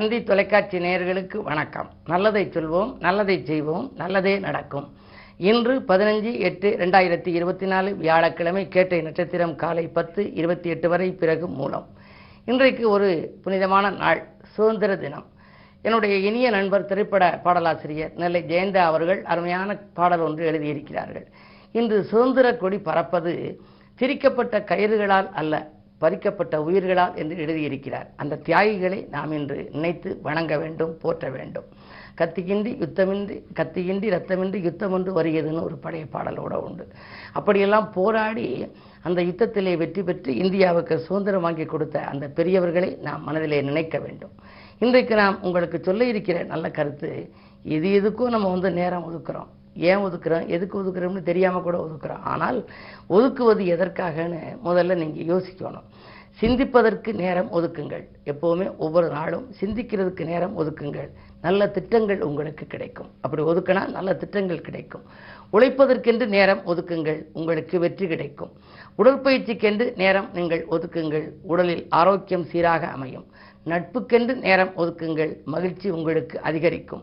தந்தி தொலைக்காட்சி நேயர்களுக்கு வணக்கம். நல்லதை சொல்வோம் நல்லதை செய்வோம் நல்லதே நடக்கும். இன்று பதினஞ்சு எட்டு ரெண்டாயிரத்தி இருபத்தி நாலு வியாழக்கிழமை கேட்டை நட்சத்திரம் காலை பத்து இருபத்தி எட்டு வரை பிறகு மூலம். இன்றைக்கு ஒரு புனிதமான நாள் சுதந்திர தினம். என்னுடைய இனிய நண்பர் திரைப்பட பாடலாசிரியர் நெல்லை ஜெயந்தா அவர்கள் அருமையான பாடல் ஒன்று எழுதியிருக்கிறார்கள். இன்று சுதந்திர கொடி பறப்பது திரிக்கப்பட்ட கயிறுகளால் அல்ல பறிக்கப்பட்ட உயிர்களால் என்று எழுதியிருக்கிறார். அந்த தியாகிகளை நாம் இன்று நினைத்து வணங்க வேண்டும் போற்ற வேண்டும். கத்தியின்றி யுத்தமின்றி கத்தியின்றி ரத்தமின்றி யுத்தம் என்று வருகிறதுன்னு ஒரு பழைய பாடலோட உண்டு. அப்படியெல்லாம் போராடி அந்த யுத்தத்திலே வெற்றி பெற்று இந்தியாவுக்கு சுதந்திரம் வாங்கி கொடுத்த அந்த பெரியவர்களை நாம் மனதிலே நினைக்க வேண்டும். இன்றைக்கு நாம் உங்களுக்கு சொல்ல இருக்கிற நல்ல கருத்து இது எதுக்கும் நம்ம வந்து நேரம் ஒதுக்குறோம். ஏன் ஒதுக்குறோம் எதுக்கு ஒதுக்குறோம்னு தெரியாமல் கூட ஒதுக்குறோம் ஆனால் ஒதுக்குவது எதற்காகன்னு முதல்ல நீங்கள் யோசிக்கணும். சிந்திப்பதற்கு நேரம் ஒதுக்குங்கள். எப்போவுமே ஒவ்வொரு நாளும் சிந்திக்கிறதுக்கு நேரம் ஒதுக்குங்கள். நல்ல திட்டங்கள் உங்களுக்கு கிடைக்கும். அப்படி ஒதுக்கினா நல்ல திட்டங்கள் கிடைக்கும். உழைப்பதற்கென்று நேரம் ஒதுக்குங்கள். உங்களுக்கு வெற்றி கிடைக்கும். உடற்பயிற்சிக்கென்று நேரம் நீங்கள் ஒதுக்குங்கள். உடலில் ஆரோக்கியம் சீராக அமையும். நட்புக்கென்று நேரம் ஒதுக்குங்கள். மகிழ்ச்சி உங்களுக்கு அதிகரிக்கும்.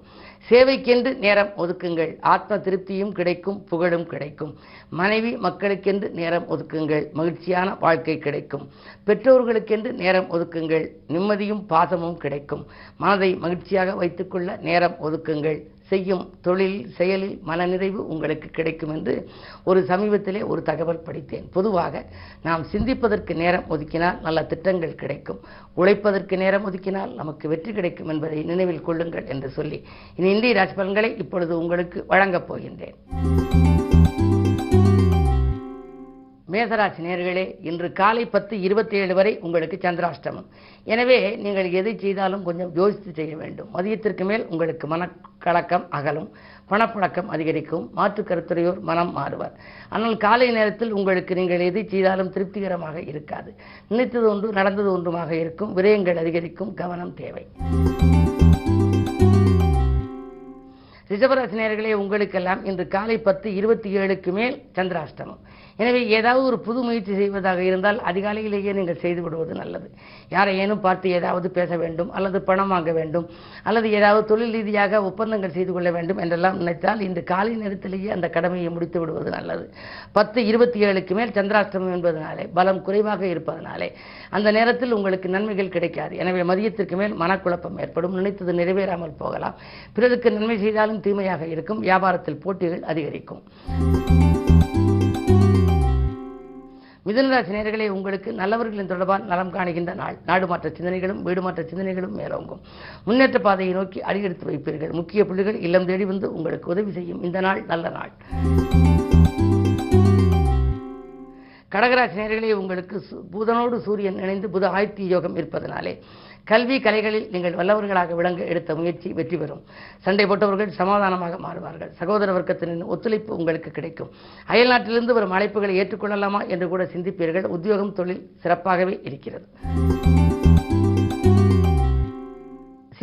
சேவைக்கென்று நேரம் ஒதுக்குங்கள். ஆத்ம திருப்தியும் கிடைக்கும் புகழும் கிடைக்கும். மனைவி மக்களுக்கென்று நேரம் ஒதுக்குங்கள். மகிழ்ச்சியான வாழ்க்கை கிடைக்கும். பெற்றோர்களுக்கென்று நேரம் ஒதுக்குங்கள். நிம்மதியும் பாசமும் கிடைக்கும். மனதை மகிழ்ச்சியாக வைத்துக்கொள்ள நேரம் ஒதுக்குங்கள். செய்யும் தொழில் செயலில் மனநிறைவு உங்களுக்கு கிடைக்கும் என்று ஒரு சமீபத்திலே ஒரு தகவல் படித்தேன். பொதுவாக நாம் சிந்திப்பதற்கு நேரம் ஒதுக்கினால் நல்ல திட்டங்கள் கிடைக்கும். உழைப்பதற்கு நேரம் ஒதுக்கினால் நமக்கு வெற்றி கிடைக்கும் என்பதை நினைவில் கொள்ளுங்கள் என்று சொல்லி இனி இந்திய ராசி பலன்களை இப்பொழுது உங்களுக்கு வழங்கப் போகின்றேன். மேசராசி நேர்களே இன்று காலை பத்து இருபத்தி ஏழு வரை உங்களுக்கு சந்திராஷ்டமம். எனவே நீங்கள் எதை செய்தாலும் கொஞ்சம் யோசித்து செய்ய வேண்டும். மதியத்திற்கு மேல் உங்களுக்கு மனக்கலக்கம் அகலும் பணப்பழக்கம் அதிகரிக்கும் மாற்று கருத்துறையோர் மனம் மாறுவார். ஆனால் காலை நேரத்தில் உங்களுக்கு நீங்கள் எதை செய்தாலும் திருப்திகரமாக இருக்காது. நினைத்தது ஒன்று நடந்தது ஒன்றுமாக இருக்கும். விரயங்கள் அதிகரிக்கும் கவனம் தேவை. ரிஷபராசினியர்களே உங்களுக்கெல்லாம் இன்று காலை பத்து இருபத்தி ஏழுக்கு மேல் சந்திராஷ்டமம். எனவே ஏதாவது ஒரு புது முயற்சி செய்வதாக இருந்தால் அதிகாலையிலேயே நீங்கள் செய்து விடுவது நல்லது. யாரையேனும் பார்த்து ஏதாவது பேச வேண்டும் அல்லது பணம் வாங்க வேண்டும் அல்லது ஏதாவது தொழில் ரீதியாக ஒப்பந்தங்கள் செய்து கொள்ள வேண்டும் என்றெல்லாம் நினைத்தால் இன்று காலை நேரத்திலேயே அந்த கடமையை முடித்து விடுவது நல்லது. பத்து இருபத்தி ஏழுக்கு மேல் சந்திராஷ்டமம் என்பதனாலே பலம் குறைவாக இருப்பதனாலே அந்த நேரத்தில் உங்களுக்கு நன்மைகள் கிடைக்காது. எனவே மதியத்திற்கு மேல் மனக்குழப்பம் ஏற்படும் நினைத்தது நிறைவேறாமல் போகலாம். பிறருக்கு நன்மை செய்தாலும் தீமையாக இருக்கும் வியாபாரத்தில் போட்டிகள் அதிகரிக்கும். மிதனராசி நேர்களே உங்களுக்கு நல்லவர்களின் தொடர்பால் நலம் காணுகின்ற நாள். நாடு மாற்ற சிந்தனைகளும் வீடு மாற்ற சிந்தனைகளும் மேலோங்கும். முன்னேற்ற பாதையை நோக்கி அடியெடுத்து வைப்பீர்கள். முக்கிய புள்ளிகள் இல்லம் தேடி வந்து உங்களுக்கு உதவி செய்யும் இந்த நாள் நல்ல நாள். கடகராசி நேர்களே உங்களுக்கு சு- புதனோடு சூரியன் இணைந்து புத ஆயுத்தி யோகம் இருப்பதனாலே கல்வி கலைகளில் நீங்கள் வல்லவர்களாக விளங்க எடுத்த முயற்சி வெற்றி பெறும். சண்டை போட்டவர்கள் சமாதானமாக மாறுவார்கள். சகோதர வர்க்கத்தின் ஒத்துழைப்பு உங்களுக்கு கிடைக்கும். அயல்நாட்டிலிருந்து வரும் அழைப்புகளை ஏற்றுக்கொள்ளலாமா என்று கூட சிந்திப்பீர்கள். உத்தியோகம் தொழில் சிறப்பாகவே இருக்கிறது.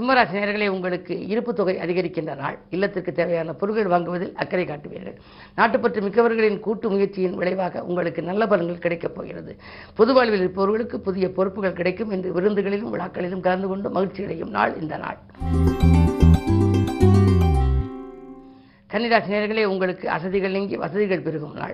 சிம்மராசி நேர்களை உங்களுக்கு இருப்பு தொகை அதிகரிக்கின்ற நாள். இல்லத்திற்கு தேவையான பொருட்கள் வாங்குவதில் அக்கறை காட்டுவீர்கள். நாட்டுப்பற்று மிக்கவர்களின் கூட்டு முயற்சியின் விளைவாக உங்களுக்கு நல்ல பலன்கள் கிடைக்கப் போகிறது. பொது வாழ்வில் இருப்பவர்களுக்கு புதிய பொறுப்புகள் கிடைக்கும் என்று விருந்துகளிலும் விழாக்களிலும் கலந்து கொண்டு மகிழ்ச்சி அடையும் நாள் இந்த நாள். கன்னிராசி நேயர்களே உங்களுக்கு அசதிகள் நீங்கி வசதிகள் பெருகும் நாள்.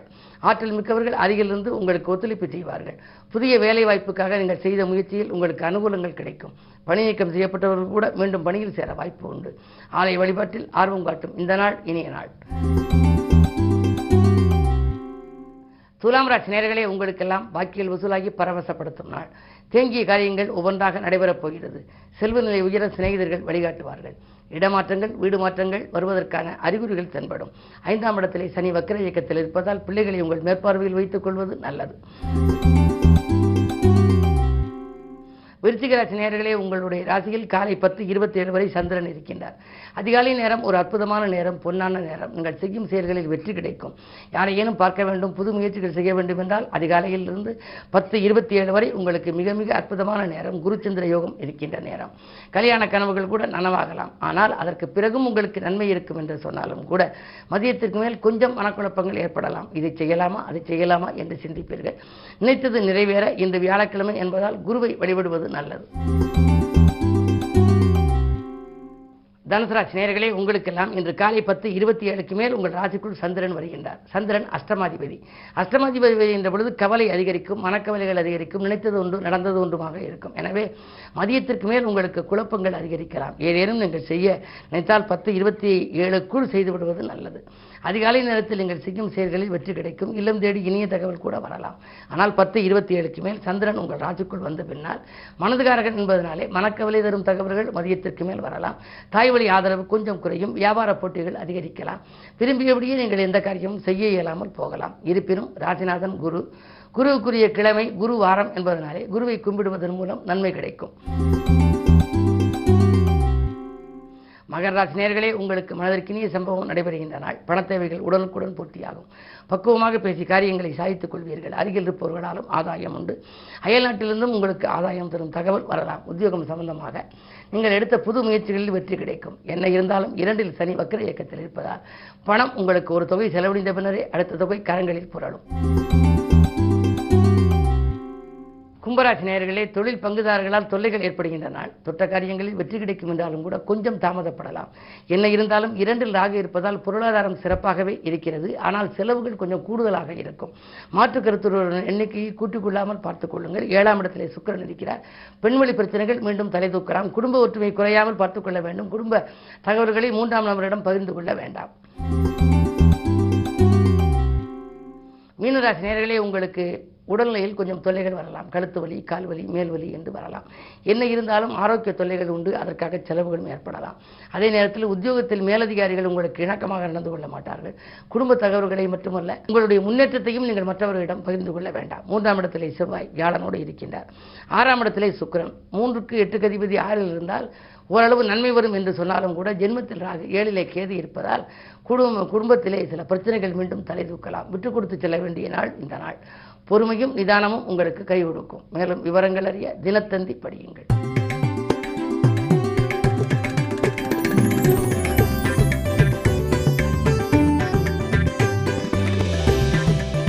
ஆற்றல் மிக்கவர்கள் அருகிலிருந்து உங்களுக்கு ஒத்துழைப்பு செய்வார்கள். புதிய வேலை வாய்ப்புக்காக நீங்கள் செய்த முயற்சியில் உங்களுக்கு அனுகூலங்கள் கிடைக்கும். பணி நீக்கம் செய்யப்பட்டவர்கள் கூட மீண்டும் பணியில் சேர வாய்ப்பு உண்டு. ஆலய வழிபாட்டில் ஆர்வம் காட்டும் இந்த நாள் இனிய நாள். துலாம் ராசி நேர்களே உங்களுக்கெல்லாம் பாக்கியல் வசூலாகி பரவசப்படுத்தும் நாள். தேங்கிய காரியங்கள் ஒவ்வொன்றாக நடைபெறப் போகிறது. செல்வ நிலை உயர சிநேகிதர்கள் வழிகாட்டுவார்கள். இடமாற்றங்கள் வீடு மாற்றங்கள் வருவதற்கான அறிகுறிகள் தென்படும். ஐந்தாம் இடத்திலே சனி வக்கர இயக்கத்தில் இருப்பதால் பிள்ளைகளை உங்கள் மேற்பார்வையில் வைத்துக் கொள்வது நல்லது. விருச்சிக ராசி நேயர்களே உங்களுடைய ராசியில் காலை பத்து இருபத்தி ஏழு வரை சந்திரன் இருக்கின்றார். அதிகாலை நேரம் ஒரு அற்புதமான நேரம் பொன்னான நேரம். நீங்கள் செய்யும் செயல்களில் வெற்றி கிடைக்கும். யாரையேனும் பார்க்க வேண்டும் புது முயற்சிகள் செய்ய வேண்டும் என்றால் அதிகாலையில் இருந்து பத்து இருபத்தி ஏழு வரை உங்களுக்கு மிக மிக அற்புதமான நேரம் குருச்சந்திர யோகம் இருக்கின்ற நேரம். கல்யாண கனவுகள் கூட நனவாகலாம். ஆனால் அதற்கு பிறகும் உங்களுக்கு நன்மை இருக்கும் என்று சொன்னாலும் கூட மதியத்திற்கு மேல் கொஞ்சம் மனக்குழப்பங்கள் ஏற்படலாம். இதை செய்யலாமா அதை செய்யலாமா என்று சிந்திப்பீர்கள். நினைத்தது நிறைவேற. இந்த வியாழக்கிழமை என்பதால் குருவை வழிபடுவது நல்லது. தனுசராசி நேர்களே உங்களுக்கெல்லாம் இன்று காலை பத்து இருபத்தி ஏழுக்கு மேல் உங்கள் ராசிக்குள் சந்திரன் வருகின்றார். சந்திரன் அஷ்டமாதிபதி. அஷ்டமாதிபதி என்ற பொழுது கவலை அதிகரிக்கும் மனக்கவலைகள் அதிகரிக்கும் நினைத்தது ஒன்று நடந்தது ஒன்றுமாக இருக்கும். எனவே மதியத்திற்கு மேல் உங்களுக்கு குழப்பங்கள் அதிகரிக்கலாம். ஏதேனும் நீங்கள் செய்ய நினைத்தால் பத்து இருபத்தி ஏழுக்குள் செய்துவிடுவது நல்லது. அதிகாலை நேரத்தில் நீங்கள் செய்யும் செயல்களில் வெற்றி கிடைக்கும். இல்லம் தேடி இனிய தகவல் கூட வரலாம். ஆனால் பத்து இருபத்தி ஏழுக்கு மேல் சந்திரன் உங்கள் ராசிக்குள் வந்த பின்னால் மனதுகாரகன் என்பதனாலே மனக்கவலை தரும் தகவல்கள் மதியத்திற்கு மேல் வரலாம். தாய் வழி ஆதரவு கொஞ்சம் குறையும் வியாபார போட்டிகள் அதிகரிக்கலாம். விரும்பியபடியே நீங்கள் எந்த காரியமும் செய்ய இயலாமல் போகலாம். இருப்பினும் ராஜநாதன் குரு குருவுக்குரிய கிழமை குரு வாரம் என்பதனாலே குருவை கும்பிடுவதன் மூலம் நன்மை கிடைக்கும். மகர நேர்களே உங்களுக்கு மனதிற்கினிய சம்பவம் நடைபெறுகின்ற நாள் பணத்தேவைகள் உடனுக்குடன் பூர்த்தியாகும். பக்குவமாக பேசி காரியங்களை சாதித்துக் கொள்வீர்கள். அருகில் இருப்பவர்களாலும் ஆதாயம் உண்டு. அயல்நாட்டிலிருந்தும் உங்களுக்கு ஆதாயம் தரும் தகவல் வரலாம். உத்தியோகம் சம்பந்தமாக நீங்கள் எடுத்த புது முயற்சிகளில் வெற்றி கிடைக்கும். என்ன இருந்தாலும் இரண்டில் சனி வக்கர இயக்கத்தில் இருப்பதால் பணம் உங்களுக்கு ஒரு தொகை செலவழிந்த பின்னரே அடுத்த தொகை கரங்களில் புரளும். கும்பராசி நேயர்களே தொழில் பங்குதாரர்களால் தொல்லைகள் ஏற்படுகின்ற நாள் தொட்ட காரியங்களில் வெற்றி கிடைக்கும் என்றாலும் கூட கொஞ்சம் தாமதப்படலாம். என்ன இருந்தாலும் இரண்டில் ராக இருப்பதால் பொருளாதாரம் சிறப்பாகவே இருக்கிறது. ஆனால் செலவுகள் கொஞ்சம் கூடுதலாக இருக்கும். மாற்று கருத்துடன் எண்ணிக்கையை கூட்டிக் கொள்ளாமல் பார்த்துக் கொள்ளுங்கள். ஏழாம் இடத்திலே சுக்கிரன் இருக்கிறார். பெண்வெளி பிரச்சனைகள் மீண்டும் தலை தூக்கலாம். குடும்ப ஒற்றுமை குறையாமல் பார்த்துக் கொள்ள வேண்டும். குடும்ப தகவல்களை மூன்றாம் நபரிடம் பகிர்ந்து கொள்ள வேண்டாம். மீனராசி நேர்களே உங்களுக்கு உடல்நிலையில் கொஞ்சம் தொல்லைகள் வரலாம். கழுத்து வலி கால் வலி மேல் வலி என்று வரலாம். என்ன இருந்தாலும் ஆரோக்கிய தொல்லைகள் உண்டு. அதற்காக செலவுகளும் ஏற்படலாம். அதே நேரத்தில் உத்தியோகத்தில் மேலதிகாரிகள் உங்களுக்கு இணக்கமாக நடந்து கொள்ள மாட்டார்கள். குடும்ப தகவல்களை மட்டுமல்ல உங்களுடைய முன்னேற்றத்தையும் நீங்கள் மற்றவர்களிடம் பகிர்ந்து கொள்ள வேண்டாம். மூன்றாம் இடத்திலே செவ்வாய் வியாழனோடு இருக்கின்றார். ஆறாம் இடத்திலே சுக்கரன். மூன்றுக்கு எட்டு கதிபதி ஆறில் இருந்தால் ஓரளவு நன்மை வரும் என்று சொன்னாலும் கூட ஜென்மத்தில் ராகு ஏழிலே கேது இருப்பதால் குடும்ப குடும்பத்திலே சில பிரச்சனைகள் மீண்டும் தலை தூக்கலாம். விட்டு கொடுத்து செல்ல வேண்டிய நாள் இந்த நாள். பொறுமையும் நிதானமும் உங்களுக்கு கை கொடுக்கும். மேலும் விவரங்கள் அறிய தினத்தந்தி படியுங்கள்.